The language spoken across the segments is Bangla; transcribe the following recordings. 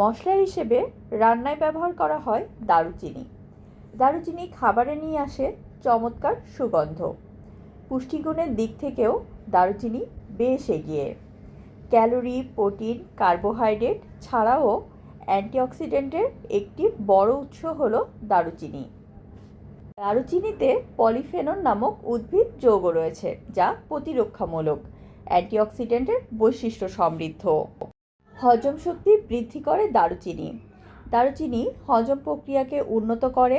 মশলা হিসেবে রান্নায় ব্যবহার করা হয় দারুচিনি। দারুচিনি খাবারে নিয়ে আসে চমৎকার সুগন্ধ। পুষ্টিগুণের দিক থেকেও দারুচিনি বেশ এগিয়ে। ক্যালোরি, প্রোটিন, কার্বোহাইড্রেট ছাড়াও অ্যান্টিঅক্সিডেন্টের একটি বড় উৎস হলো দারুচিনি। দারুচিনিতে পলিফেনল নামক উদ্ভিদ যৌগ রয়েছে, যা প্রতিরক্ষামূলক অ্যান্টিঅক্সিডেন্টের বৈশিষ্ট্য সমৃদ্ধ। হজম শক্তি বৃদ্ধি করে দারুচিনি। দারুচিনি হজম প্রক্রিয়াকে উন্নত করে।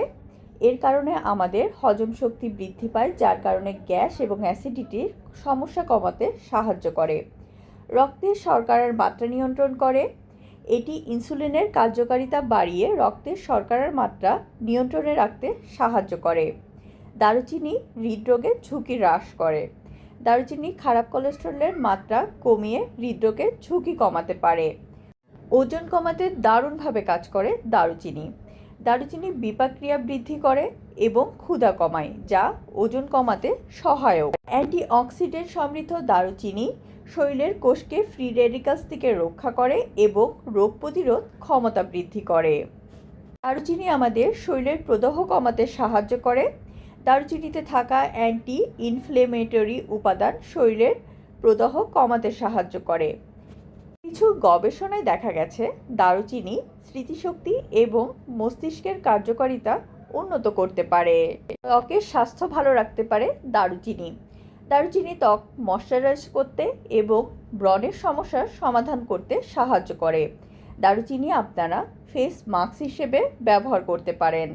এর কারণে আমাদের হজম শক্তি বৃদ্ধি পায়, যার কারণে গ্যাস এবং অ্যাসিডিটির সমস্যা কমাতে সাহায্য করে। রক্তে শর্করার মাত্রা নিয়ন্ত্রণ করে। এটি ইনসুলিনের কার্যকারিতা বাড়িয়ে রক্তের শর্করার মাত্রা নিয়ন্ত্রণে রাখতে সাহায্য করে। দারুচিনি হৃদরোগের ঝুঁকি হ্রাস করে। দারুচিনি খারাপ কোলেস্টেরলের মাত্রা কমিয়ে হৃদরোগের ঝুঁকি কমাতে পারে। ওজন কমাতে দারুণভাবে কাজ করে দারুচিনি। দারুচিনি বিপাক্রিয়া বৃদ্ধি করে এবং ক্ষুধা কমায়, যা ওজন কমাতে সহায়ক। অ্যান্টিঅক্সিডেন্ট সমৃদ্ধ দারুচিনি শরীরের কোষকে ফ্রি রেডিকালস থেকে রক্ষা করে এবং রোগ প্রতিরোধ ক্ষমতা বৃদ্ধি করে। দারুচিনি আমাদের শরীরের প্রদাহ কমাতে সাহায্য করে দারুচিনিতে থাকা অ্যান্টি ইনফ্লেমেটরি উপাদান শরীরের প্রদাহ কমাতে সাহায্য করে। কিছু গবেষণায় দেখা গেছে, দারুচিনি স্মৃতিশক্তি এবং মস্তিষ্কের কার্যকারিতা উন্নত করতে পারে। ত্বকের স্বাস্থ্য ভালো রাখতে পারে দারুচিনি। দারুচিনি ত্বক ময়শ্চারাইজ করতে এবং ব্রণের সমস্যার সমাধান করতে সাহায্য করে। দারুচিনি আপনারা ফেস মাস্ক হিসেবে ব্যবহার করতে পারেন।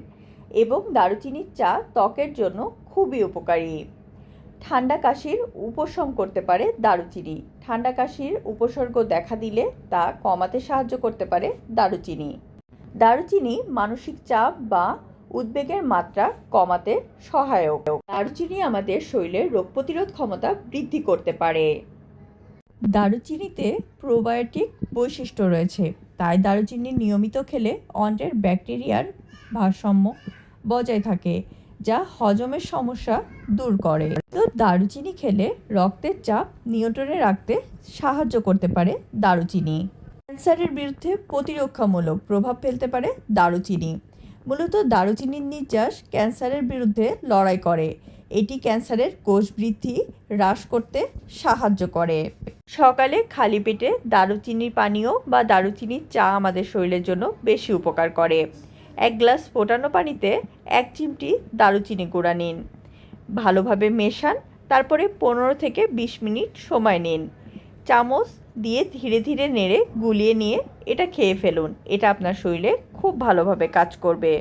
এবং দারুচিনির চা ত্বকের জন্য খুবই উপকারী। ঠান্ডা কাশির উপশম করতে পারে দারুচিনি। ঠান্ডা কাশির উপসর্গ দেখা দিলে তা কমাতে সাহায্য করতে পারে দারুচিনি। দারুচিনি মানসিক চাপ বা উদ্বেগের মাত্রা কমাতে সহায়ক। দারুচিনি আমাদের শরীরের রোগ প্রতিরোধ ক্ষমতা বৃদ্ধি করতে পারে। দারুচিনিতে প্রোবায়োটিক বৈশিষ্ট্য রয়েছে। তাই দারুচিনি নিয়মিত খেলে অন্ত্রের ব্যাকটেরিয়ার ভারসাম্য বজায় থাকে, যা হজমের সমস্যা দূর করে। তো দারুচিনি খেলে রক্তের চাপ নিয়ন্ত্রণে রাখতে সাহায্য করতে পারে দারুচিনি। ক্যান্সারের বিরুদ্ধে প্রতিরক্ষামূলক প্রভাব ফেলতে পারে দারুচিনি। মূলত দারুচিনির নির্যাস ক্যান্সারের বিরুদ্ধে লড়াই করে। এটি ক্যান্সারের কোষ বৃদ্ধি হ্রাস করতে সাহায্য করে। সকালে খালি পেটে দারুচিনির পানীয় বা দারুচিনির চা আমাদের শরীরের জন্য বেশি উপকার করে। এক গ্লাস ফোটানো পানিতে এক চিমটি দারুচিনি গুঁড়া নিন। ভালোভাবে মেশান, তারপরে পনেরো থেকে বিশ মিনিট সময় নিন। চামচ দিয়ে ধীরে ধীরে নেড়ে গুলিয়ে নিয়ে এটা খেয়ে ফেলুন। এটা আপনার শরীরে খুব ভালোভাবে কাজ করবে।